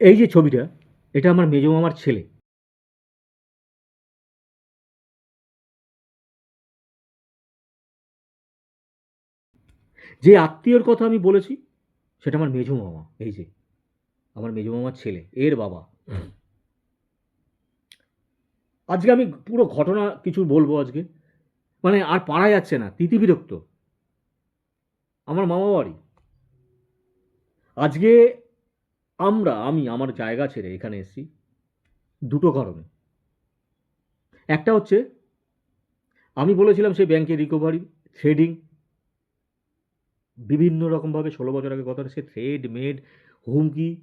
এই যে ছবিটা, এটা আমার মেজো মামার ছেলে। যে আত্মীয়র কথা আমি বলেছি, সেটা আমার মেজো মামা, এই যে, আমার মেজো মামার ছেলে, এর বাবা। আজকে আমি পুরো ঘটনা কিছু বলব আজকে। মানে আর পারা যাচ্ছে না তিতিবিরক্ত আমার মামা বাড়ি আজকে আমরা, আমি আমার জায়গা ছেড়ে এখানে এসেছি। দুটো কারণে। একটা হচ্ছে, আমি বলেছিলাম সেই ব্যাংকে রিকভারি থ্রেডিং বিভিন্ন রকমভাবে ষোলো বছর আগে কথা, সে থ্রেড মেড হুমকি,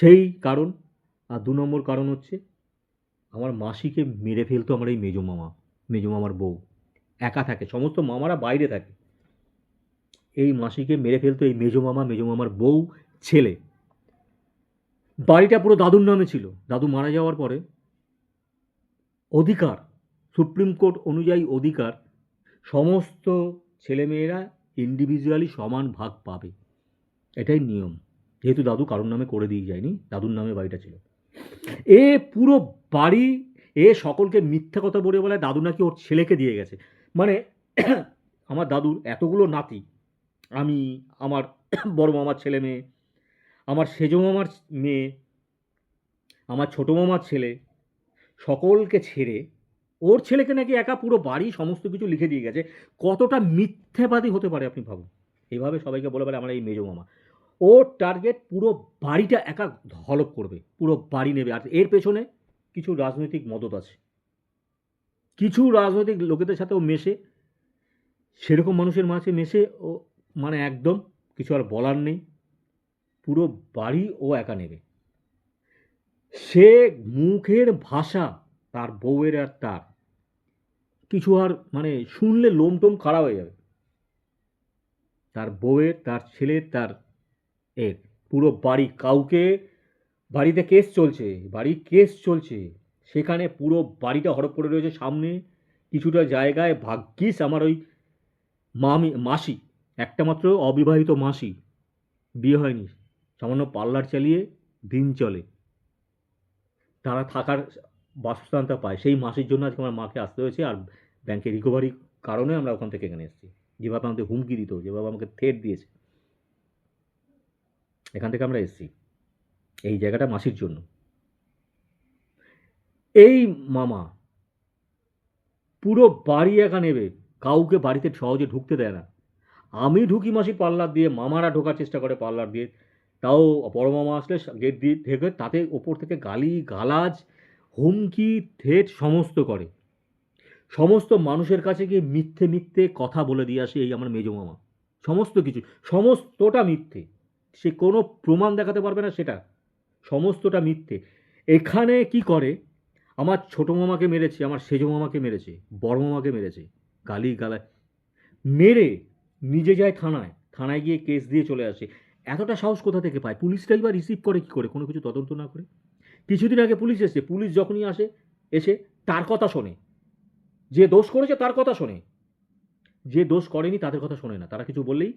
সেই কারণ। আর দু নম্বর কারণ হচ্ছে, আমার মাসিকে মেরে ফেলতো আমার এই মেজো মামা, মেজো মামার বউ। একা থাকে, সমস্ত মামারা বাইরে থাকে। এই মাসিকে মেরে ফেলতো এই মেজো মামা, মেজো মামার বউ, ছেলে। বাড়িটা পুরো দাদুর নামে ছিল। দাদু মারা যাওয়ার পরে অধিকার, সুপ্রিম কোর্ট অনুযায়ী অধিকার, সমস্ত ছেলেমেয়েরা ইন্ডিভিজুয়ালি সমান ভাগ পাবে। এটাই নিয়ম। যেহেতু দাদু কারোর নামে করে দিয়ে যায়নি, দাদুর নামে বাড়িটা ছিল। এ পুরো বাড়ি, এ সকলকে মিথ্যা কথা বলে বলে দাদু নাকি ওর ছেলেকে দিয়ে গেছে। মানে আমার দাদুর এতগুলো নাতি, আমি, আমার বড় মামার ছেলে মেয়ে আমার সেজো মামার মেয়ে, আমার ছোটো মামার ছেলে, সকলকে ছেড়ে ওর ছেলেকে নাকি একা পুরো বাড়ি সমস্ত কিছু লিখে দিয়ে গেছে। কতটা মিথ্যাবাদী হতে পারে আপনি ভাবুন। এইভাবে সবাইকে বলে পারে আমার এই মেজো মামা। ওর টার্গেট পুরো বাড়িটা একা হলপ করবে, পুরো বাড়ি নেবে। আর এর পেছনে কিছু রাজনৈতিক মদত আছে। কিছু রাজনৈতিক লোকেদের সাথে ও মেশে, সেরকম মানুষের মাঝে মেশে ও মানে একদম কিছু আর বলার নেই। পুরো বাড়ি ও একা নেবে। সে মুখের ভাষা তার বউয়ের আর তার। কিছু আর মানে শুনলে লোম টোম খারাপ হয়ে যাবে। তার বউয়ের, তার ছেলের, তার এর পুরো বাড়ি, কাউকে বাড়িতে কেস চলছে, বাড়ি কেস চলছে। সেখানে পুরো বাড়িটা হরপ করে রয়েছে সামনে। কিছুটা জায়গায় ভাগ্যিস আমার ওই মামি, মাসি, একটা মাত্র অবিবাহিত মাসি। বিয়ে হয়নি। সামান্য পার্লার চালিয়ে দিন চলে। তারা থাকার বাসস্থানটা পায়। সেই মাসির জন্য আজকে আমার মাকে আসতে হয়েছে আর ব্যাংকে রিকভারি কারণে আমরা ওখান থেকে এখানে এসেছি। যেভাবে আমাদের হুমকি দিত, যেভাবে আমাকে থ্রেট দিয়েছে। এখান থেকে আমরা এসেছি। এই জায়গাটা মাসির জন্য। এই মামা পুরো বাড়ি একা নেবে। কাউকে বাড়িতে সহজে ঢুকতে দেয় না। আমি ঢুকি মাসি পার্লার দিয়ে, মামারা ঢোকার চেষ্টা করে পার্লার দিয়ে। তাও বড় মামা আসলে গেট দিয়ে থেকে তাতে ওপর থেকে গালি, গালাজ, হুমকি থ্রেট সমস্ত করে। সমস্ত মানুষের কাছে গিয়ে মিথ্যে মিথ্যে কথা বলে দিয়ে আসে এই আমার মেজো মামা। সমস্ত কিছু, সমস্তটা মিথ্যে। সে কোনো প্রমাণ দেখাতে পারবে না সেটা। সমস্তটা মিথ্যে। এখানে কি করে? আমার ছোটো মামাকে মেরেছে, আমার সেজো মামাকে মেরেছে, বড় মামাকে মেরেছে। গালি গালায় মেরে নিজে যায় থানায়। থানায় গিয়ে কেস দিয়ে চলে আসে। এতটা সাহস কোথা থেকে পায়? পুলিশটাই বা রিসিভ করে কি করে? কোনো কিছু তদন্ত না করে? কিছুদিন আগে পুলিশ এসে পুলিশ যখনই আসে, এসে তার কথা শোনে। যে দোষ করেছে তার কথা শোনে। যে দোষ করেনি তাদের কথা শোনে না। তারা কিছু বললেই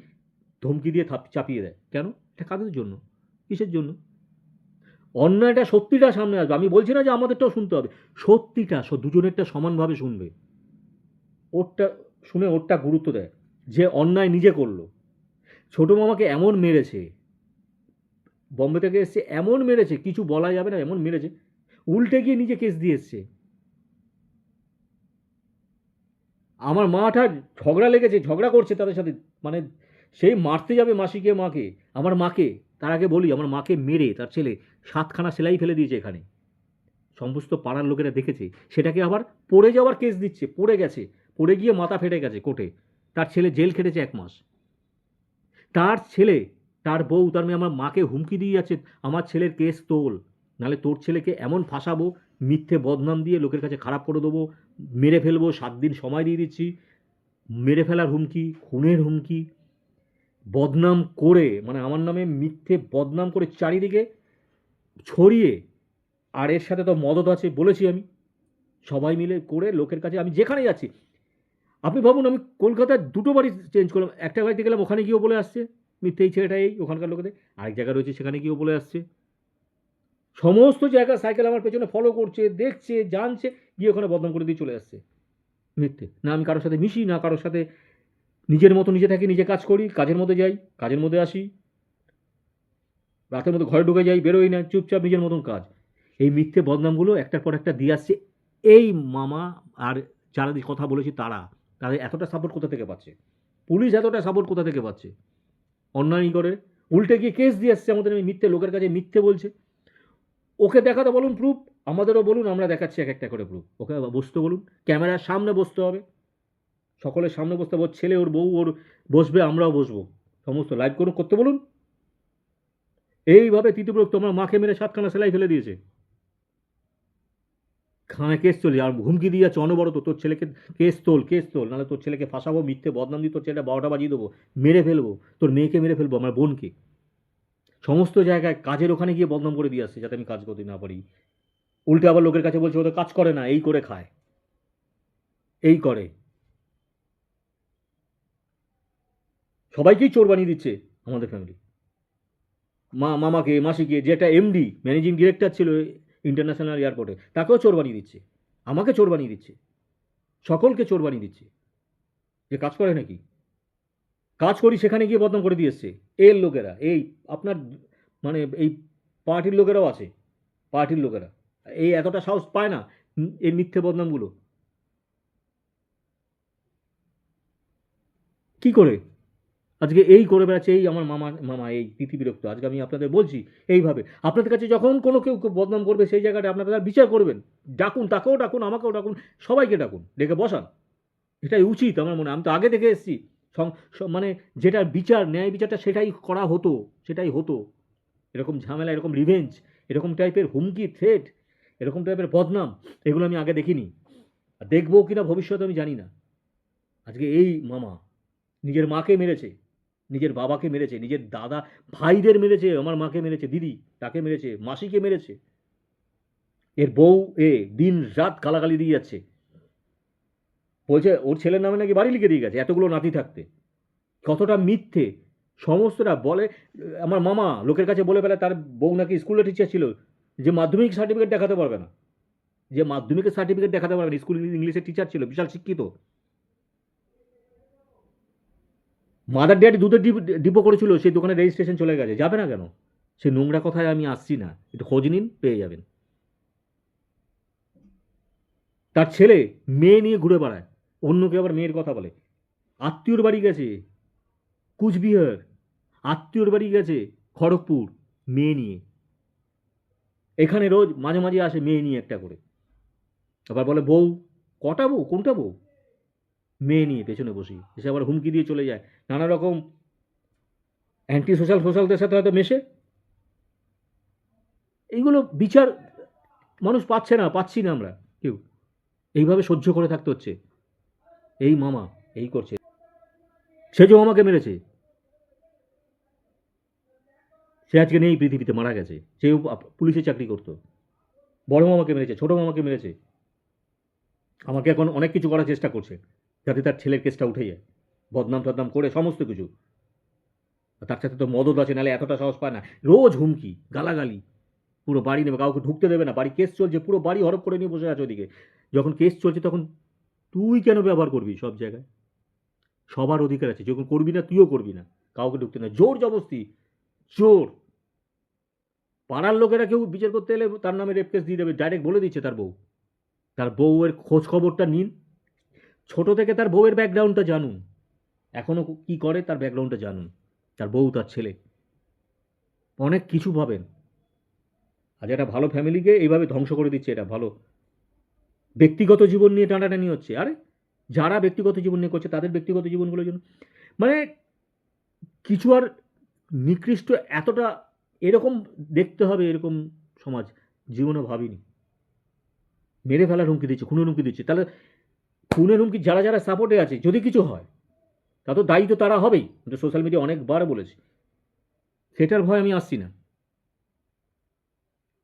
ধমকি দিয়ে থাপ চাপিয়ে দেয়। কেন? এটা কাদের জন্য? কিসের জন্য? অন্যায়টা সত্যিটা সামনে আসবে। আমি বলছি না যে আমাদেরটাও শুনতে হবে। সত্যিটা দুজনেরটা সমানভাবে শুনবে। ওরটা শুনে ওরটা গুরুত্ব দেয়। যে অন্যায় নিজে করল। ছোটো মামাকে এমন মেরেছে, বম্বে থেকে এসছে, এমন মেরেছে, কিছু বলা যাবে না, এমন মেরেছে, উল্টে গিয়ে নিজে কেস দিয়ে এসছে। আমার মাটা ঝগড়া লেগেছে, ঝগড়া করছে তাদের সাথে মানে সেই মারতে যাবে মাসিকে, মাকে, আমার মাকে, তার আগে বলি, আমার মাকে মেরে তার ছেলে সাতখানা সেলাই ফেলে দিয়েছে এখানে। সমস্ত পাড়ার লোকেরা দেখেছে, সেটাকে আবার পড়ে যাওয়ার কেস দিচ্ছে, পড়ে গেছে, পড়ে গিয়ে মাথা ফেটে গেছে কোর্টে, তার ছেলে জেল খেটেছে এক মাস। তার ছেলে, তার বউ, তার মেয়ে আমার মাকে হুমকি দিয়ে যাচ্ছে, আমার ছেলের কেস তোল। নাহলে তোর ছেলেকে এমন ফাঁসাবো, মিথ্যে বদনাম দিয়ে লোকের কাছে খারাপ করে দেবো, মেরে ফেলব, সাত দিন সময় দিয়ে দিচ্ছি। মেরে ফেলার হুমকি, খুনের হুমকি, বদনাম করে মানে আমার নামে মিথ্যে বদনাম করে চারিদিকে ছড়িয়ে, আর এর সাথে তো মদত আছে বলেছি আমি। সবাই মিলে করে লোকের কাছে আমি যেখানে যাচ্ছি আপনি ভাবুন, আমি কলকাতায় দুটো বাড়ি চেঞ্জ করলাম। একটা বাড়িতে গেলাম, ওখানে গিয়েও বলে আসছে, মিথ্যে এই ছেলেটা এই, ওখানকার লোকেদের। আরেক জায়গা রয়েছে, সেখানে গিয়েও বলে আসছে। সমস্ত জায়গায় সাইকেল আমার পেছনে ফলো করছে, দেখছে, জানছে, গিয়ে ওখানে বদনাম করে দিয়ে চলে আসছে। মিথ্যে। না আমি কারোর সাথে মিশি, না কারোর সাথে নিজের মতো নিজে থাকি, নিজে কাজ করি, কাজের মধ্যে যাই, কাজের মধ্যে আসি। রাতের মধ্যে ঘরে ঢুকে যাই, বেরোই না, চুপচাপ নিজের মতন কাজ। এই মিথ্যে বদনামগুলো একটার পর একটা দিয়ে আসছে। এই মামা আর যারা কথা বলেছি তারা। তাদের এতটা সাপোর্ট কোথা থেকে পাচ্ছে? পুলিশ এতটা সাপোর্ট কোথা থেকে পাচ্ছে? অন্যায় করে। উল্টে গিয়ে কেস দিয়ে আসছে আমাদের মিথ্যে লোকের কাছে, মিথ্যে বলছে। ওকে দেখাতে বলুন প্রুফ আমাদেরও বলুন, আমরা দেখাচ্ছি এক একটা করে প্রুফ ওকে বসতে বলুন ক্যামেরার সামনে বসতে হবে। সকলের সামনে বসতে হবে, ওর ছেলে, ওর বউ, ওর বসবে, আমরাও বসবো। সমস্ত লাইভ করুন, করতে বলুন। এইভাবে তৃতীয় তোমার মাকে মেরে সাতখানা সেলাই ফেলে দিয়েছে। খানে কেস চলে, আর হুমকি দিয়ে যাচ্ছে অনবরত, তোর ছেলেকে কেস তোল কেস তোল, নাহলে তোর ছেলেকে ফাঁসাবো, মিথ্যে বদনাম দিয়ে তোর ছেলেটা বারোটা বাজিয়ে দেবো, মেরে ফেলব, তোর মেয়েকে মেরে ফেলব, আমার বোনকে। সমস্ত জায়গায় কাজের ওখানে গিয়ে বদনাম করে দিয়ে আসছে, যাতে আমি কাজ করতে না পারি। উল্টে আবার লোকের কাছে বলছে ওদের কাজ করে না, এই করে খায়। এই করে। সবাইকেই চোর বানিয়ে দিচ্ছে আমাদের ফ্যামিলি মা, মামাকে, মাসিকে, যে একটা এমডি ম্যানেজিং ডিরেক্টর ছিল ইন্টারন্যাশনাল এয়ারপোর্টে তাকেও চোর বানিয়ে দিচ্ছে। আমাকে চোর বানিয়ে দিচ্ছে। সকলকে চোর বানিয়ে দিচ্ছে। যে কাজ করে নাকি? কাজ করি সেখানে গিয়ে বদনাম করে দিয়ে এসছে। এর লোকেরা, এই আপনার মানে এই পার্টির লোকেরাও আছে। পার্টির লোকেরা। এই এতটা সাহস পায় না এই মিথ্যে বদনামগুলো। কি করে? আজকে এই করে বেড়াচ্ছে, এই আমার মামা মামা, এই তিথি বিরক্ত। আজকে আমি আপনাদের বলছি এইভাবে। আপনাদের কাছে যখন কোনো কেউ বদনাম করবে সেই জায়গাটা আপনারা বিচার করবেন। ডাকুন, তাকেও ডাকুন, আমাকেও ডাকুন, সবাইকে ডাকুন, ডেকে বসান। এটাই উচিত আমার মনে। আমি তো আগে দেখে এসেছি। মানে যেটা বিচার, ন্যায় বিচারটা সেটাই করা হতো, সেটাই হতো। এরকম ঝামেলা, এরকম রিভেঞ্জ এরকম টাইপের হুমকি থ্রেট এরকম টাইপের বদনাম, এগুলো আমি আগে দেখিনি। দেখব কিনা ভবিষ্যতে আমি জানি না। আজকে এই মামা নিজের মাকে মেরেছে। নিজের বাবাকে মেরেছে, নিজের দাদা ভাইদের মেরেছে, আমার মাকে মেরেছে, দিদি তাকে মেরেছে, মাসিকে মেরেছে। এর বউ এ দিন রাত গালাগালি দিয়ে যাচ্ছে। বলছে, ওর ছেলের নামে নাকি বাড়ি লিখে দিয়ে গেছে এতগুলো নাতি থাকতে। কতটা মিথ্যে। সমস্তটা বলে, আমার মামা লোকের কাছে বলে বেলা তার বউ নাকি স্কুলে টিচার ছিল, যে মাধ্যমিক সার্টিফিকেট দেখাতে পারবে না। যে মাধ্যমিকের সার্টিফিকেট দেখাতে পারবে না স্কুল ইংলিশের টিচার ছিল, বিশাল শিক্ষিত। মাদার ড্যাডি দুধের ডিপ, ডিপো করেছিল, সেই দোকানে রেজিস্ট্রেশন চলে গেছে। যাবে না কেন? সে নোংরা কথায় আমি আসছি না। একটু খোঁজ নিন, পেয়ে যাবেন। তার ছেলে মেয়ে নিয়ে ঘুরে বেড়ায়। অন্যকে আবার মেয়ের কথা বলে। আত্মীয়র বাড়ি গেছে কুচবিহার। আত্মীয়র বাড়ি গেছে খড়গপুর, মেয়ে নিয়ে। এখানে রোজ মাঝে মাঝে আসে মেয়ে নিয়ে একটা করে। আবার বলে, বউ, কটা বউ? কোনটা বউ? মেয়ে নিয়ে পেছনে বসি। এসে আবার হুমকি দিয়ে চলে যায়। নানা রকম অ্যান্টি সোশ্যাল সোশ্যালদের সাথে হয়তো মেশে। এইগুলো বিচার মানুষ পাচ্ছে না, পাচ্ছি না আমরা। কেউ। এইভাবে সহ্য করে থাকতে হচ্ছে। এই মামা, এই করছে। সে যে মামাকে মেরেছে। সে আজকে নেই পৃথিবীতে, মারা গেছে। সেও পুলিশে চাকরি করতো। বড় মামাকে মেরেছে, ছোট মামাকে মেরেছে। আমাকে এখন অনেক কিছু করার চেষ্টা করছে। যাতে তার ছেলের কেসটা উঠে যায়। বদনাম টদনাম করে সমস্ত কিছু। তার সাথে তো মদত আছে, নাহলে এতটা সাহস পায় না। রোজ হুমকি, গালাগালি। পুরো বাড়ি নেবে, কাউকে ঢুকতে দেবে না। বাড়ি কেস চলছে, পুরো বাড়ি হরপ করে নিয়ে বসে আছে ওদিকে। যখন কেস চলছে তখন তুই কেন ব্যবহার করবি সব জায়গায়? সবার অধিকার আছে। যখন করবি না, তুইও করবি না। কাউকে ঢুকতে না। জোর জবস্তি জোর। পাড়ার লোকেরা কেউ বিচার করতে এলে তার নামে রেপ কেস দিয়ে দেবে। ডাইরেক্ট বলে দিচ্ছে তার বউ। তার বউয়ের খোঁজ খবরটা নিন। ছোট থেকে তার বউয়ের ব্যাকগ্রাউন্ডটা জানুন। এখনও কি করে তার ব্যাকগ্রাউন্ডটা জানুন, তার বউ, তার ছেলে। অনেক কিছু পাবেন আজ একটা ভালো ফ্যামিলিকে এইভাবে ধ্বংস করে দিচ্ছে, এটা ভালো। ব্যক্তিগত জীবন নিয়ে টানাটানি হচ্ছে। আরে, যারা ব্যক্তিগত জীবন নিয়ে করছে, তাদের ব্যক্তিগত জীবনগুলোর জন্য। মানে কিছু আর নিকৃষ্ট এতটা এরকম দেখতে হবে এরকম সমাজ। জীবনে ভাবিনি। মেরে ফেলার হুমকি দিচ্ছে, খুনের হুমকি দিচ্ছে। তাহলে খুনের হুমকি যারা যারা সাপোর্টে আছে, যদি কিছু হয়, তা তো দায়ী তো তারা হবেই। কিন্তু সোশ্যাল মিডিয়া অনেকবার বলেছে। সেটার ভয় আমি আসছি না।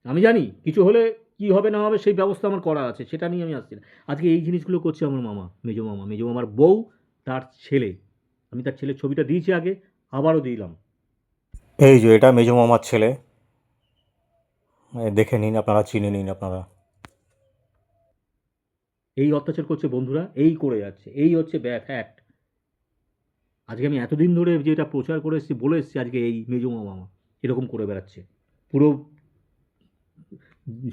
আমি জানি কিছু হলে কি হবে না হবে সেই ব্যবস্থা আমার করা আছে, সেটা নিয়ে আমি আসছি না। আজকে এই জিনিসগুলো করছে আমার মামা, মেজো মামা। মেজো মামার বউ, তার ছেলে। আমি তার ছেলের ছবিটা দিয়েছি আগে, আবারও দিলাম। এই যে এটা মেজো মামার ছেলে। দেখে নিন, আপনারা চিনে নিন, আপনারা। এই অত্যাচার করছে বন্ধুরা, এই করে যাচ্ছে, এই হচ্ছে ব্যাক ফ্যাক্ট আজকে আমি এতদিন ধরে যেটা প্রচার করে এসেছি, বলে এসেছি আজকে এই মেজো মামা এরকম করে বেড়াচ্ছে। পুরো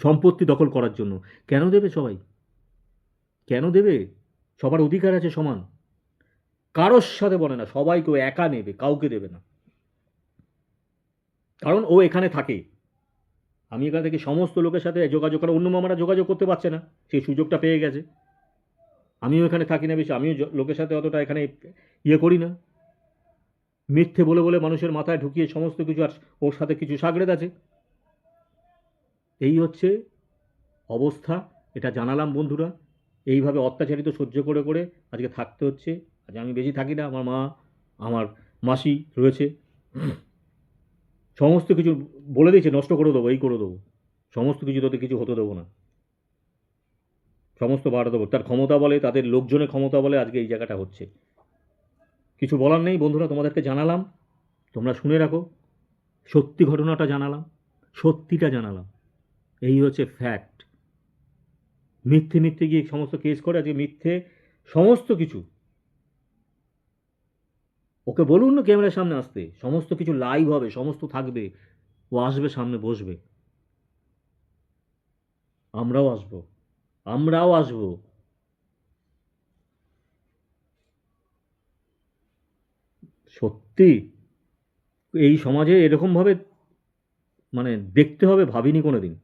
সম্পত্তি দখল করার জন্য। কেন দেবে সবাই? কেন দেবে? সবার অধিকার আছে সমান। কারোর সাথে বলে না, সবাইকে ও একা নেবে, কাউকে দেবে না। কারণ ও এখানে থাকে। আমি এখান থেকে সমস্ত লোকের সাথে যোগাযোগ করা অন্য মামারা যোগাযোগ করতে পারছে না। সেই সুযোগটা পেয়ে গেছে। আমিও এখানে থাকি না বেশি। আমিও লোকের সাথে অতটা এখানে ইয়ে করি না। মিথ্যে বলে বলে মানুষের মাথায় ঢুকিয়ে সমস্ত কিছু আর ওর সাথে কিছু সাগরেদ আছে। এই হচ্ছে অবস্থা। এটা জানালাম বন্ধুরা। এইভাবে অত্যাচারিত সহ্য করে করে আজকে থাকতে হচ্ছে। আজ আমি বেশি থাকি না। আমার মা, আমার মাসি রয়েছে। সমস্ত কিছু বলে দিয়েছে, নষ্ট করে দেবো, এই করে দেবো। সমস্ত কিছু তোদের কিছু হতে দেবো না। সমস্ত বাড়া দেবো। তার ক্ষমতা বলে, তাদের লোকজনের ক্ষমতা বলে আজকে এই জায়গাটা হচ্ছে। কিছু বলার নেই বন্ধুরা, তোমাদেরকে জানালাম। তোমরা শুনে রাখো। সত্যি ঘটনাটা জানালাম। সত্যিটা জানালাম। এই হচ্ছে ফ্যাক্ট মিথ্যে মিথ্যে গিয়ে সমস্ত কেস করে, আজকে মিথ্যে সমস্ত কিছু ওকে বলুন না ক্যামেরার সামনে আসতে। সমস্ত কিছু লাইভ হবে, সমস্ত থাকবে। ও আসবে সামনে, বসবে। আমরাও আসব। আমরাও আসব। সত্যি? এই সমাজে এরকমভাবে মানে দেখতে হবে ভাবিনি কোনো দিন